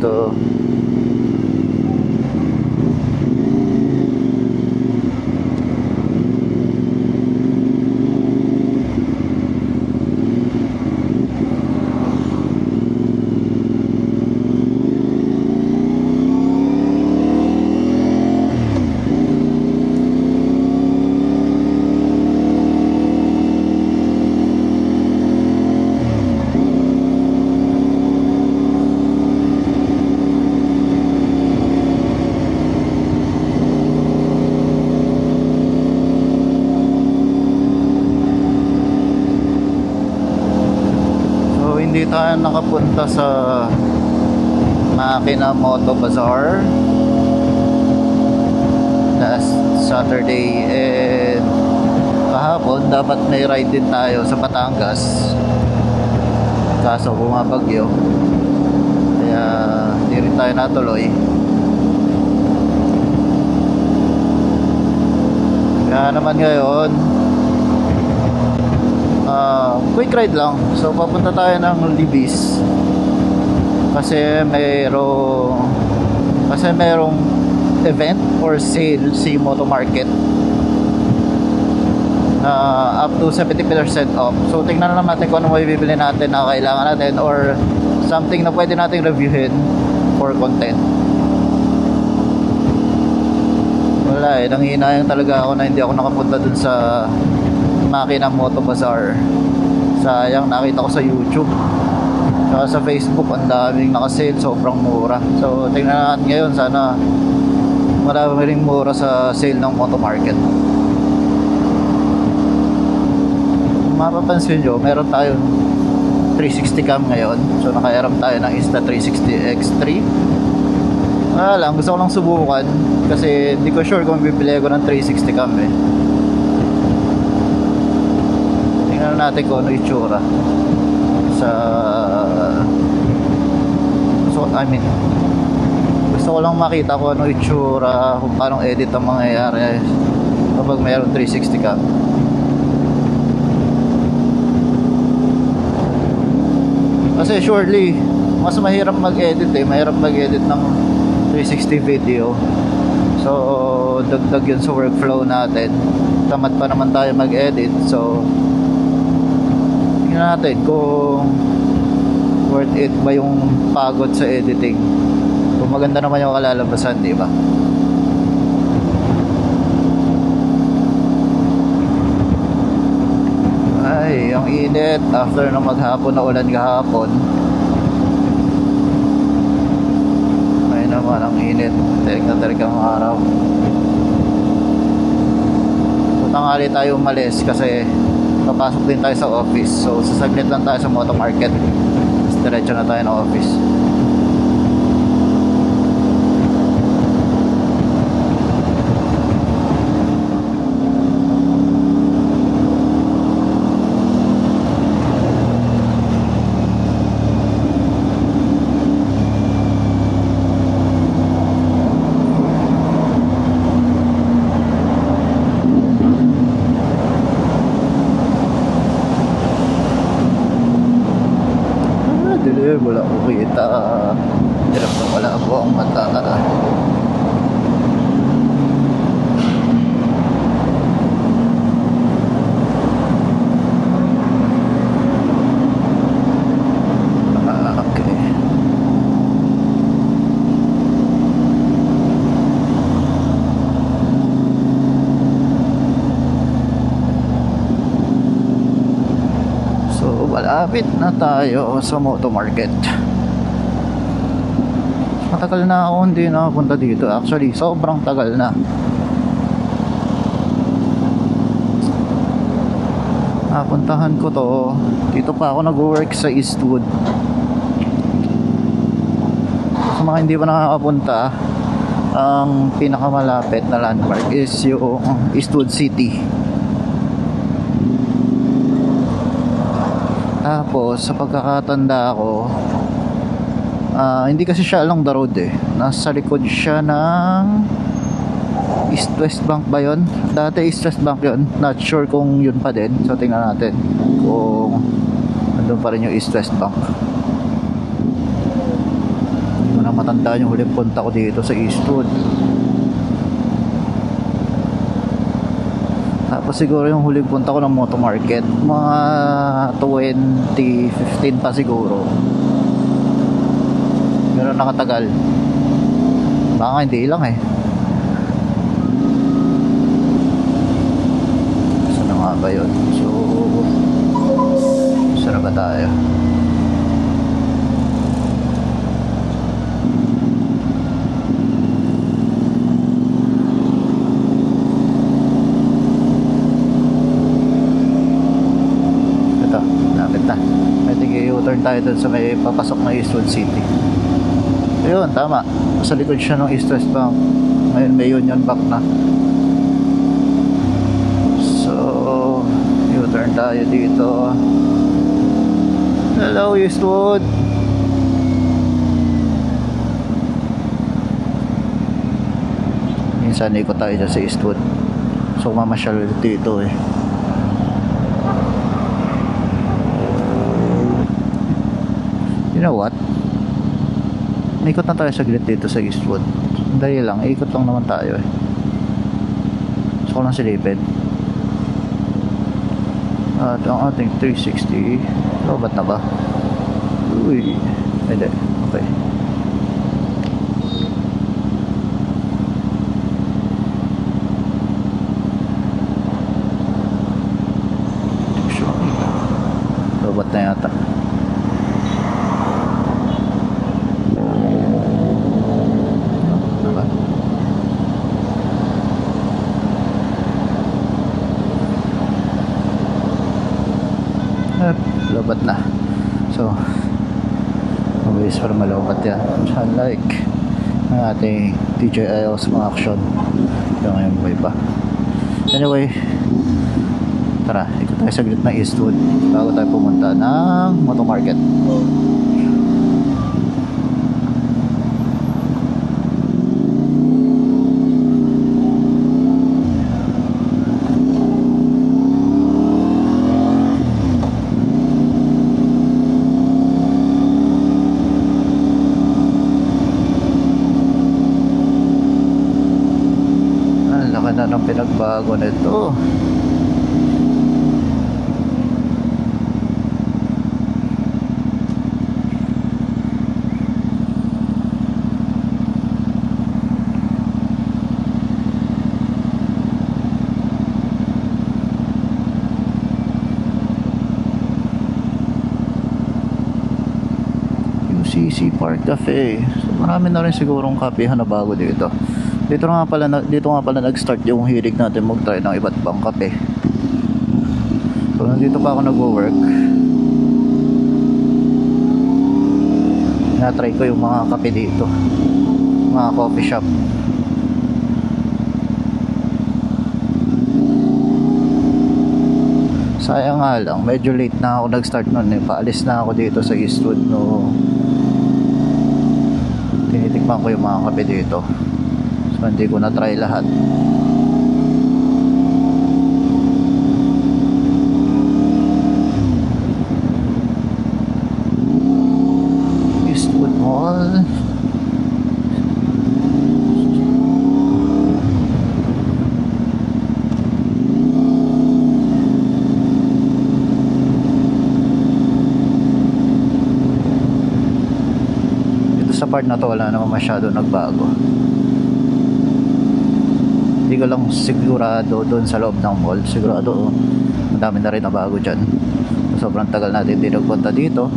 dito. So hindi tayo nakapunta sa Makina Moto Bazaar. Last Saturday and kahapon dapat may ride din tayo sa Batangas. Kaso bumabagyo. Kaya hindi rin tayo natuloy. Kaya naman ngayon Quick ride lang. So papunta tayo ng Libis. Kasi mayroong kasi mayroong event or sale si Moto Market na up to 70% off. So tingnan lang natin kung ano may bibili natin na kailangan natin or something na pwede nating reviewin for content. Wala eh, nanghinayang talaga ako na hindi ako nakapunta dun sa Makina Moto Bazaar. Sayang, nakita ko sa YouTube. Saka sa Facebook, ang daming nakasale, sobrang mura. So, tingnan natin ngayon, sana marami ring mura sa sale ng Moto Market. Mapapansin nyo, meron tayong 360 cam ngayon. So, nakairam tayo ng Insta360 X3. Wala lang, gusto ko lang subukan kasi hindi ko sure kung bibili ko ng 360 cam eh. Natin kung ano itsura sa so, I mean gusto ko lang makita kung ano itsura kung paano edit ang mangyayari kapag mayroong 360 ka. Kasi surely mas mahirap mag-edit eh. Mahirap mag-edit ng 360 video. So dagdag yun sa workflow natin. Tamad pa naman tayo mag-edit. So tingnan natin kung worth it ba yung pagod sa editing. Kung maganda naman yung kalalabasan di ba? Ay ang init. After na maghapon na ulan kahapon. Ay naman ang init. Terik na terik ang araw. Tanghali tayo umalis kasi papasok din tayo sa office. So sasaglit lang tayo sa moto market diretso na tayo ng office Ah, dilim, wala ko kita. Dilim na wala ako ang mata. Ah, okay. So, malapit tayo sa Moto Market. Matagal na ako hindi nakapunta dito. Actually, sobrang tagal na. Napuntahan ko to. Dito pa ako nag-work sa Eastwood. Sa mga hindi pa nakakapunta, ang pinakamalapit na landmark is yung Eastwood City. Tapos, sa pagkakatanda ko, ah, hindi kasi siya along the road eh. Nasa likod siya ng East West Bank ba yun? Dati East West Bank yun. Not sure kung yun pa din. So, tingnan natin kung nandun pa rin yung East West Bank. Hindi ko na matandaan yung huling punta ko dito sa Eastwood. Tapos siguro yung huling punta ko ng Moto Market, mga 2015 pa siguro. Pero nakatagal. Baka hindi lang eh. Saan na nga ba yun? So, saan na ba tayo? Ito, lapit na. I i-U-turn tayo dun sa may papasok na Eastwood City. Ayun, tama. Sa likod siya ng East West Bank. Ngayon may Union Bank na. So, U-turn tayo dito. Hello, Eastwood. Minsan ikot tayo dyan sa Eastwood. So, mamasyal dito eh. You know what? Ikot na tayo saglit dito sa Eastwood. Dali lang, ikot lang naman tayo eh. Gusto ko lang silipin. At ang ating 360, lobat na ba? Uy, hindi. Okay. Sure. Lobat na yata. Diba? Eh, lobat na. So, mabilis para malobat yan. Unlike ating DJI Osmo Action. Yung ngayon buhay pa. Anyway, tara, ikot tayo sa gitna Eastwood bago tayo pumunta ng Moto Market. Ang laki na pinagbago nito. UCC Park Cafe. So, marami na rin sigurong kapehan na bago dito. Dito nga pala dito nga pala nag-start yung hilig natin mag-try ng iba't ibang kape. So nandito pa ako nagwo-work. Na-try ko yung mga kape dito. Mga coffee shop. Sayang nga lang, medyo late na ako nag-start nun eh. Paalis na ako dito sa Eastwood no. Tinitikman ko yung mga kape dito. Hindi ko na try lahat. Eastwood Mall. Part na to wala naman masyado nagbago. Ko lang sigurado doon sa loob ng mall. Sigurado madami na rin na bago dyan. Sobrang tagal natin hindi nagpunta dito.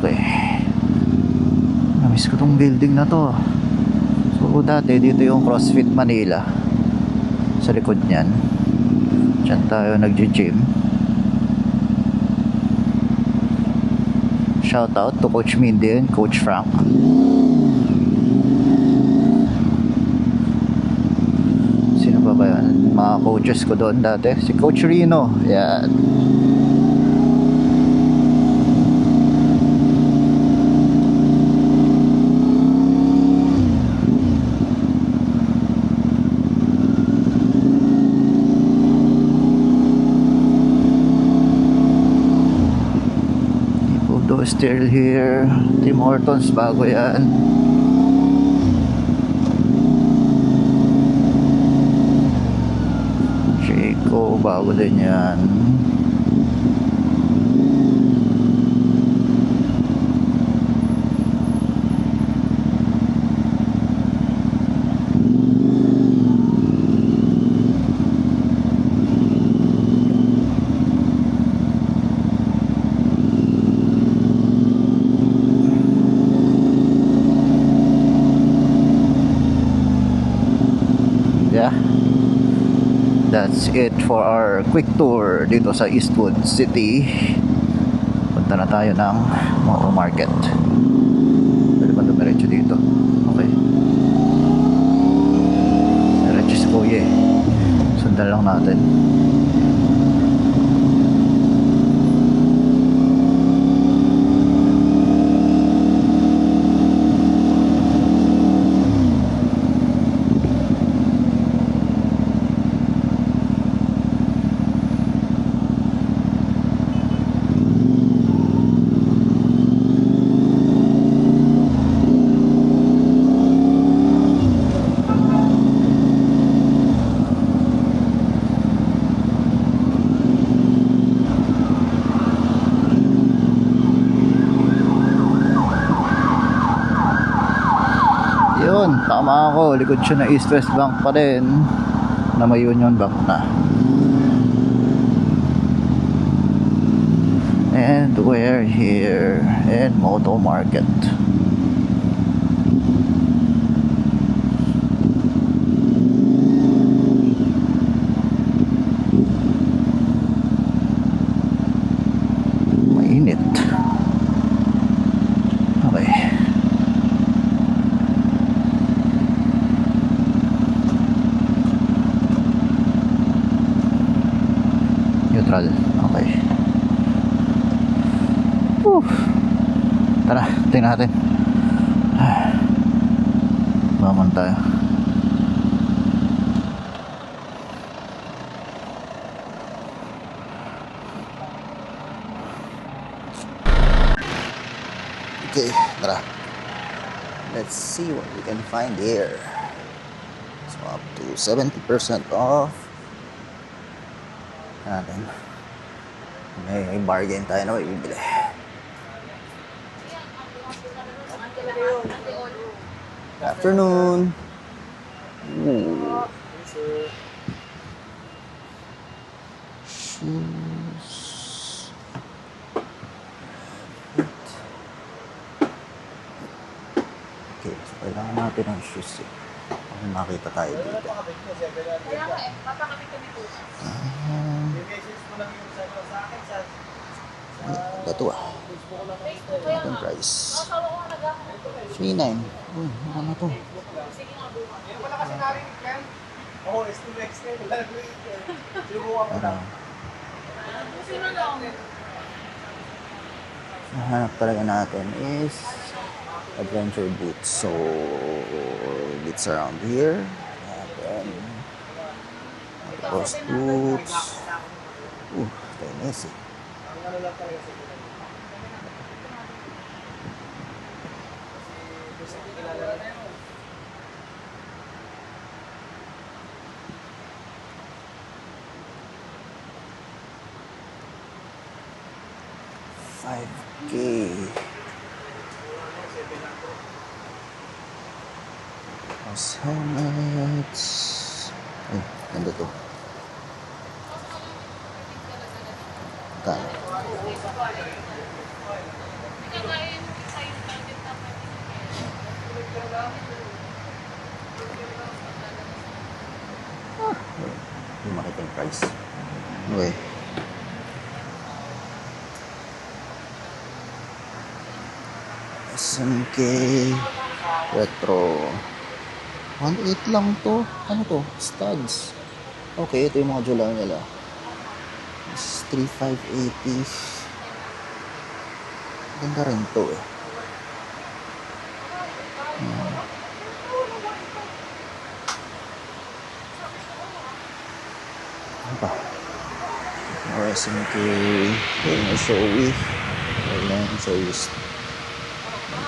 Okay. Namiss ko tong building na to. So dati dito yung CrossFit Manila. Sa likod niyan. Diyan tayo nagji-gym. Shout out to Coach Mindy and Coach Frank. Sino pa ba yan? mga coaches ko doon dati. Si Coach Rino. Yan. Still here. Tim Hortons bago yan. Chico bago din yan. Yeah. That's it for our quick tour dito sa Eastwood City. Punta na tayo ng Mall Market. Pwede ba dumiretso dito? Okay. Diretso si Kuya eh. Sundan lang natin. Yun, tama ako. Likod siya na East West Bank pa din. Na may Union Bank na. And we're here in Moto Market. Okay, tara. Let's see what we can find here. So up to 70% off. Ah, natin. May bargain tayo na may bibili. Afternoon. Ooh. Shoes eh. Ano makita tayo dito? Kaya nga eh, papakapit kami po. Ah, Ito to ah. Facebook kaya Itong nga. price. Asawa ko nga naghahanap ko. 3.9. Uy, ano na to? Sige nga bukas. Ano? Sino lang? Nahanap talaga natin is adventure boots. So, it's around here. And then, Cross boots. Uh, tennis eh. House helmets. Ay, nandito to. Kano? Naman. Hindi makita yung price. Okay. SMK Retro 1.8 lang to. Ano to? Studs. Okay, ito yung mga jula nila. It's 3,580. Ganda rin to eh. Hmm. Ano pa? RSMK, Gamer Showy,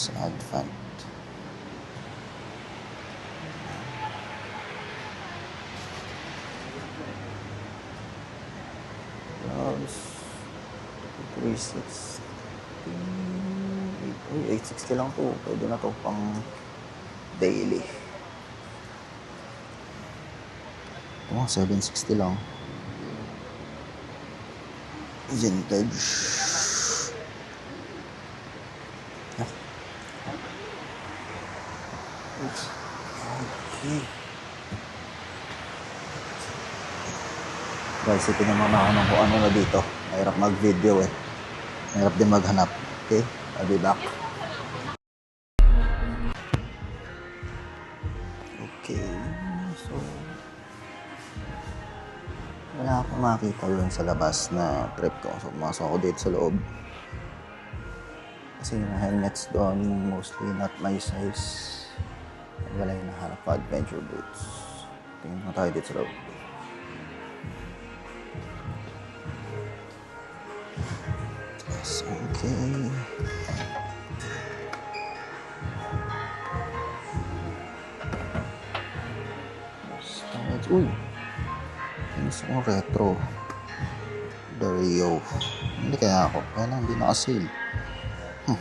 As Advent. Gloves. 360. Uy, 860 lang to. Pwede na to pang daily. Ito nga, 760 lang. Vintage. Ah. Oops. Okay. Ito naman ako ng kung ano na dito. Mahirap mag-video eh. Mahirap din maghanap. Okay? I'll be back. Okay. So, wala akong makita doon sa labas na trip ko. So, pumasok ako dito sa loob. Kasi yung helmets doon, mostly not my size. Wala yung nahanap pa adventure boots. Tingin mo tayo dito sa loob. Okay. Storage. Uy! Gusto ko retro. The Rio. Hindi kaya ako. Kaya lang hindi naka-sale. Hmm.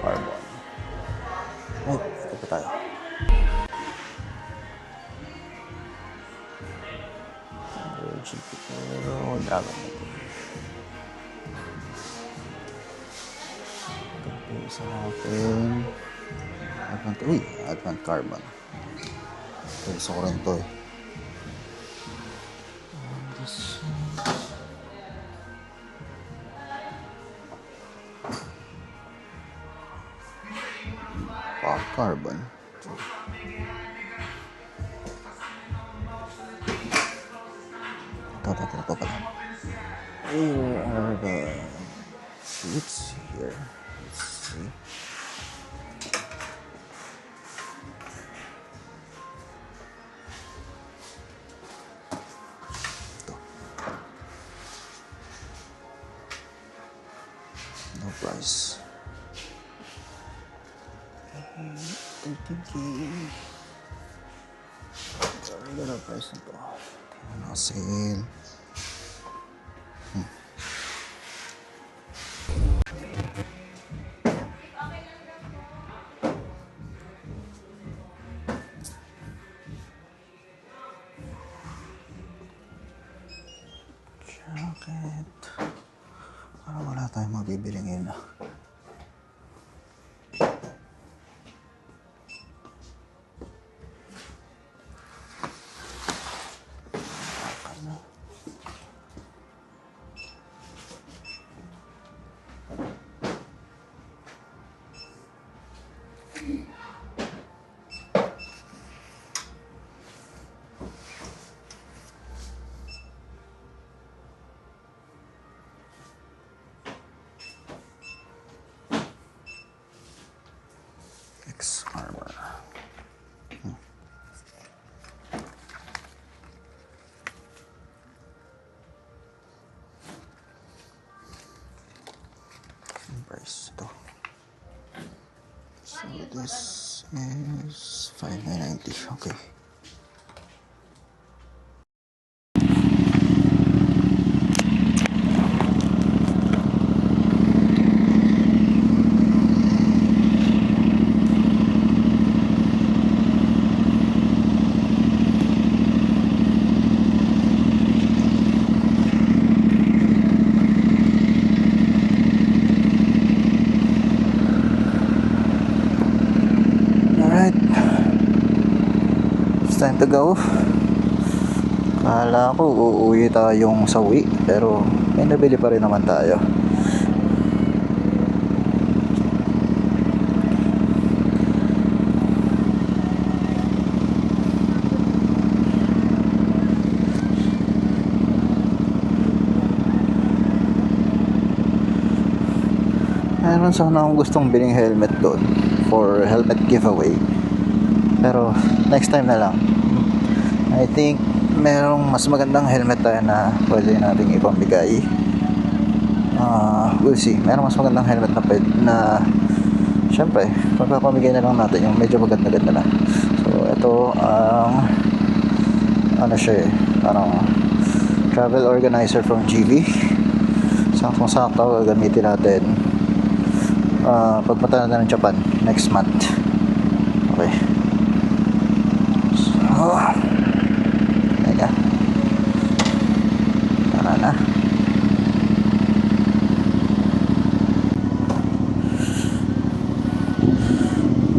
Carbon. Ay, ito pa tayo. Virgin Dragon Isa natin. Advent, uy, Advent Carbon. Ito, isa ko rin to eh. See. Tayong mabibili this is 590. Okay. Go. Kala ko uuwi tayong sawi pero may nabili pa rin naman tayo. Meron sana akong gustong biling helmet doon for helmet giveaway. Pero next time na lang. I think merong mas magandang helmet tayo na pwede nating ipamigay. Ah, we'll see. Merong mas magandang helmet na pwede na syempre, pagpapamigay na lang natin yung medyo maganda-ganda na. So, ito ang ano siya eh, parang travel organizer from GV. Saktong-sakto gagamitin natin uh, pagpunta na ng Japan next month. Okay. So, teka. Tara na.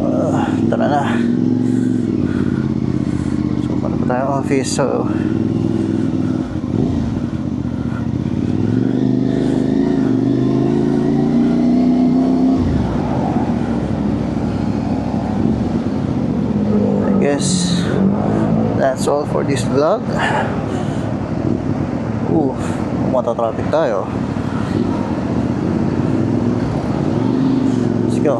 Uh, tara na. So, paano pa tayo office? So, I guess that's all for this vlog. Ooh, mata-traffic tayo. Let's go.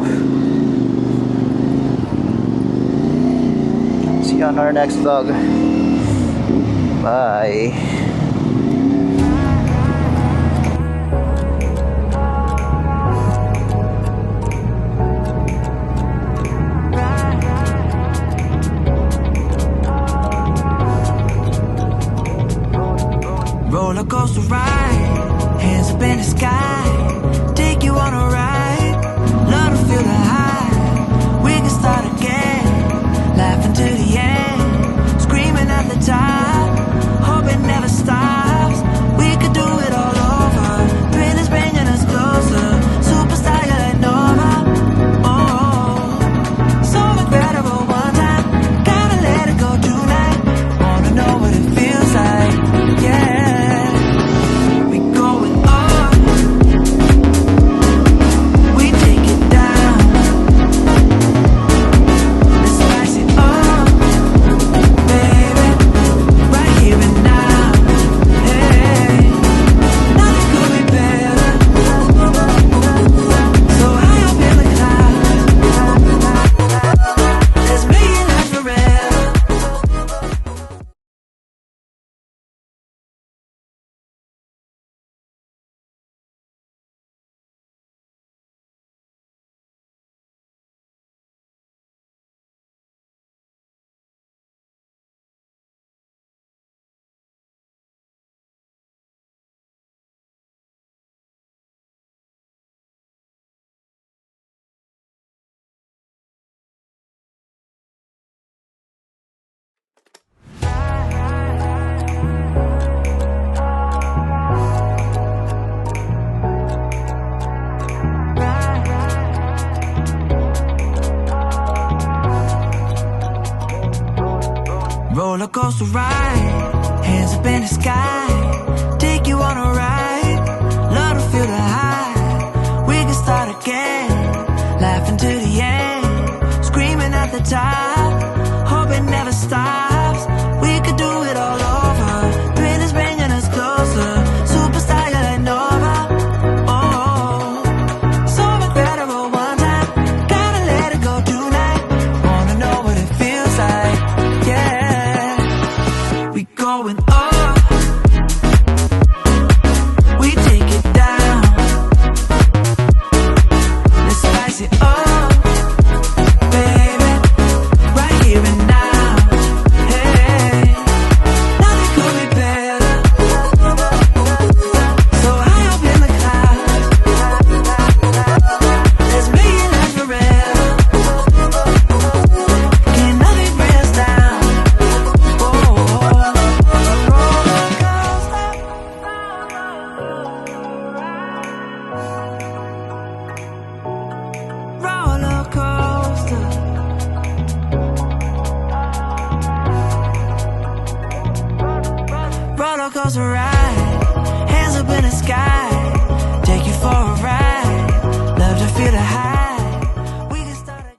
You on our next vlog. Bye. Coaster ride, hands up in the sky. Take you on a ride, love to feel the high. We can start again, laughing to the end, screaming at the top.